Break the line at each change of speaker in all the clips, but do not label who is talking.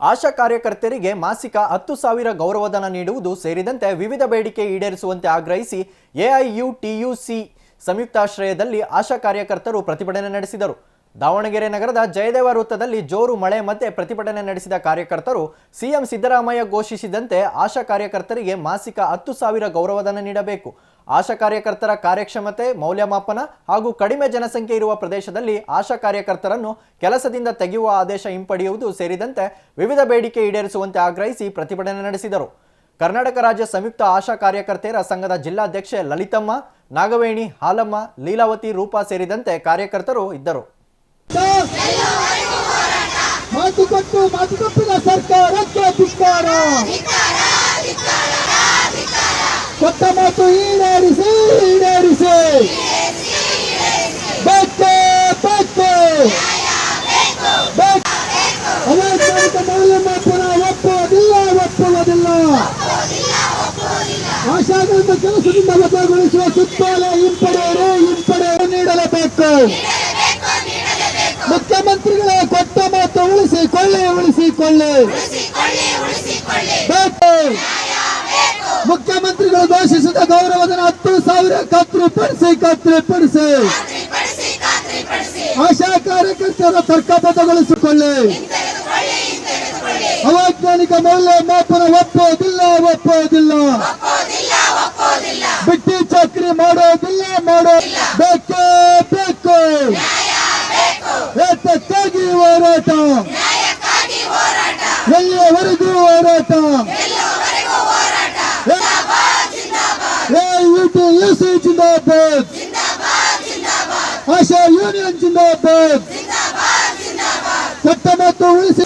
ಆಶಾ ಕಾರ್ಯಕರ್ತರಿಗೆ ಮಾಸಿಕ ಹತ್ತು ಸಾವಿರ ಗೌರವಧನ ನೀಡುವುದು ಸೇರಿದಂತೆ ವಿವಿಧ ಬೇಡಿಕೆ ಈಡೇರಿಸುವಂತೆ ಆಗ್ರಹಿಸಿ ಎಐಯುಟಿಯುಸಿ ಸಂಯುಕ್ತಾಶ್ರಯದಲ್ಲಿ ಆಶಾ ಕಾರ್ಯಕರ್ತರು ಪ್ರತಿಭಟನೆ ನಡೆಸಿದರು. ದಾವಣಗೆರೆ ನಗರದ ಜಯದೇವ ವೃತ್ತದಲ್ಲಿ ಜೋರು ಮಳೆ ಮಧ್ಯೆ ಪ್ರತಿಭಟನೆ ನಡೆಸಿದ ಕಾರ್ಯಕರ್ತರು ಸಿಎಂ ಸಿದ್ದರಾಮಯ್ಯ ಘೋಷಿಸಿದಂತೆ ಆಶಾ ಕಾರ್ಯಕರ್ತರಿಗೆ ಮಾಸಿಕ ಹತ್ತು ಸಾವಿರ ಗೌರವಧನ ನೀಡಬೇಕು. ಆಶಾ ಕಾರ್ಯಕರ್ತರ ಕಾರ್ಯಕ್ಷಮತೆ, ಮೌಲ್ಯಮಾಪನ ಹಾಗೂ ಕಡಿಮೆ ಜನಸಂಖ್ಯೆ ಇರುವ ಪ್ರದೇಶದಲ್ಲಿ ಆಶಾ ಕಾರ್ಯಕರ್ತರನ್ನು ಕೆಲಸದಿಂದ ತೆಗೆಯುವ ಆದೇಶ ಹಿಂಪಡೆಯುವುದು ಸೇರಿದಂತೆ ವಿವಿಧ ಬೇಡಿಕೆ ಈಡೇರಿಸುವಂತೆ ಆಗ್ರಹಿಸಿ ಪ್ರತಿಭಟನೆ ನಡೆಸಿದರು. ಕರ್ನಾಟಕ ರಾಜ್ಯ ಸಂಯುಕ್ತ ಆಶಾ ಕಾರ್ಯಕರ್ತೆಯರ ಸಂಘದ ಜಿಲ್ಲಾಧ್ಯಕ್ಷೆ ಲಲಿತಮ್ಮ, ನಾಗವೇಣಿ, ಹಾಲಮ್ಮ, ಲೀಲಾವತಿ, ರೂಪಾ ಸೇರಿದಂತೆ ಕಾರ್ಯಕರ್ತರು ಇದ್ದರು.
ಮಾತುಕಟ್ಟು ಮಾತುಕಟ್ಟಿನ ಸರ್ಕಾರಕ್ಕೆ ಕೊಟ್ಟ ಮಾತು ಈಡೇರಿಸಿ ಈಡೇರಿಸಿ ಬೇಕೇ ಬೇಕು ಬೇಕು. ಅವೈಜ್ಞಾನಿಕ ಮೌಲ್ಯಮಾಪನ ಒಪ್ಪುವುದಿಲ್ಲ ಒಪ್ಪುವುದಿಲ್ಲ ಆಶಾಗಳನ್ನು ಕೆಲಸದಿಂದ ಬದಲಾಗೊಳಿಸುವ ಸುತ್ತೋಲೆ ಹಿಂಪಡೆಯರೆ ಹಿಂಪಡೆಯರೆ ನೀಡಲೇಬೇಕು. ಮುಖ್ಯಮಂತ್ರಿಗಳ ಕೊಟ್ಟ ಮಾತು ಉಳಿಸಿಕೊಳ್ಳಿ ಉಳಿಸಿಕೊಳ್ಳಿ. ಬೇಕು. ಮುಖ್ಯಮಂತ್ರಿಗಳು ಘೋಷಿಸಿದ ಗೌರವಧನ ಹತ್ತು ಸಾವಿರ ಖಾತ್ರಿಪಡಿಸಿ ಖಾತ್ರಿಪಡಿಸಿ. ಆಶಾ ಕಾರ್ಯಕರ್ತರ ತರ್ಕಬದ್ಧಗೊಳಿಸಿಕೊಳ್ಳಿ ಅವೈಜ್ಞಾನಿಕ ಮೌಲ್ಯಮಾಪನ ಒಪ್ಪೋದಿಲ್ಲ ಒಪ್ಪೋದಿಲ್ಲ. ಬಿಟ್ಟಿ ಚಾಕ್ರಿ ಮಾಡೋದಿಲ್ಲ ಮಾಡೋ ಬೇಕೇ ಬೇಕು. ಏತಕ್ಕಾಗಿ ಹೋರಾಟ? ಎಲ್ಲಿಯವರೆಗೂ ಹೋರಾಟ? ಯುಸಿ ಜಿಂದಾಬಾದ್. ಆಶಾ ಯೂನಿಯನ್ ಜಿಂದಾಬಾದ್. ಕಟ್ಟ ಮತ್ತು ಉಳಿಸಿ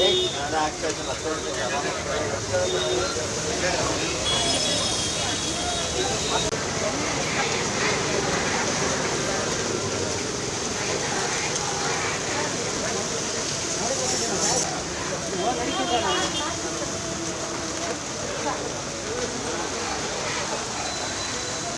Thank you.